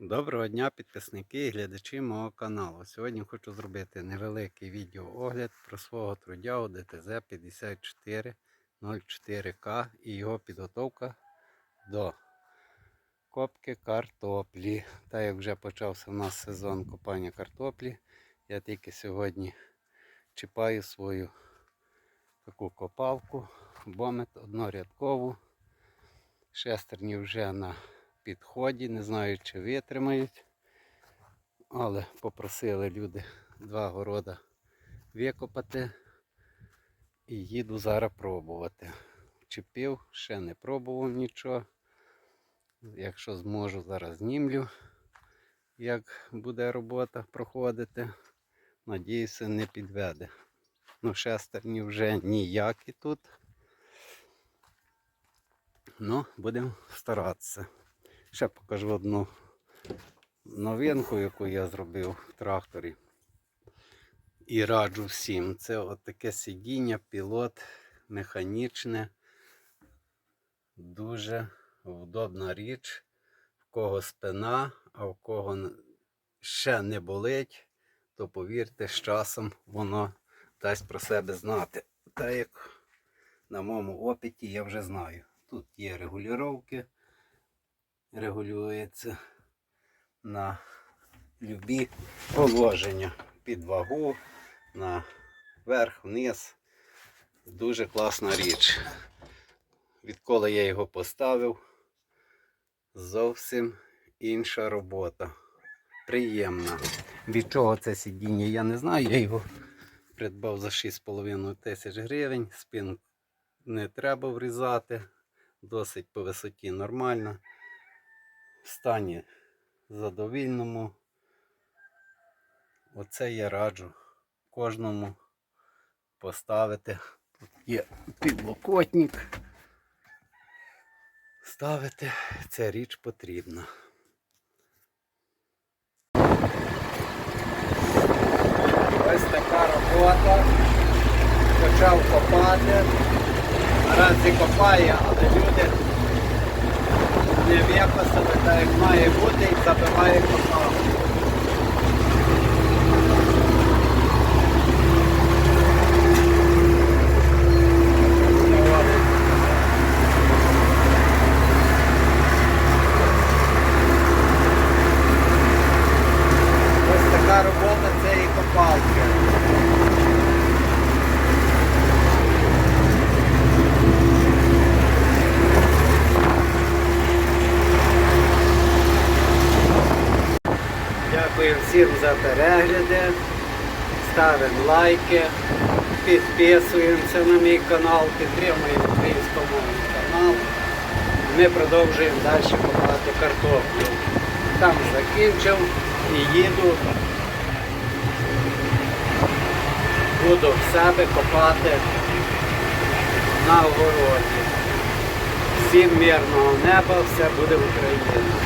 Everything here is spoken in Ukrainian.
Доброго дня, підписники і глядачі мого каналу. Сьогодні хочу зробити невеликий відеоогляд про свого трудягу ДТЗ 5404К і його підготовка до копки картоплі. Та як вже почався у нас сезон копання картоплі, я тільки сьогодні чіпаю свою таку копалку, бомет однорядкову. Шестерні вже на підході, не знаю, чи витримають. Але попросили люди два города викопати і їду зараз пробувати. Чіпив, ще не пробував нічого. Якщо зможу, зараз знімлю, як буде робота проходити. Надіюся, не підведе. Ну, шестерні вже ніякі тут. Ну, будемо старатися. Ще покажу одну новинку, яку я зробив в тракторі. І раджу всім. Це от таке сидіння, пілот механічне. Дуже удобна річ. В кого спина, а в кого ще не болить, то повірте, з часом воно дасть про себе знати. Так як на моєму опиті я вже знаю. Тут є регулювання регулюється на любі положення. Під вагу, на верх, вниз. Дуже класна річ. Відколи я його поставив, зовсім інша робота. Приємна. Від чого це сидіння, я не знаю. Я його придбав за 6,5 тисяч гривень. Спин не треба врізати. Досить по висоті нормально в стані задовільному. Оце я раджу кожному поставити. Тут є підлокотник. Ставити ця річ потрібна. Ось така робота. Почав копати. Наразі копає, але люди не викосили так як має бути і забиває копалку. Ось така робота цієї копалки. Дякую всім за перегляди. Ставимо лайки, підписуємося на мій канал, підтримуємо українськомовний канал. Ми продовжуємо далі копати картоплю. Там закінчив і їду. Буду в себе копати на огороді. Всім мирного неба, все буде Україна.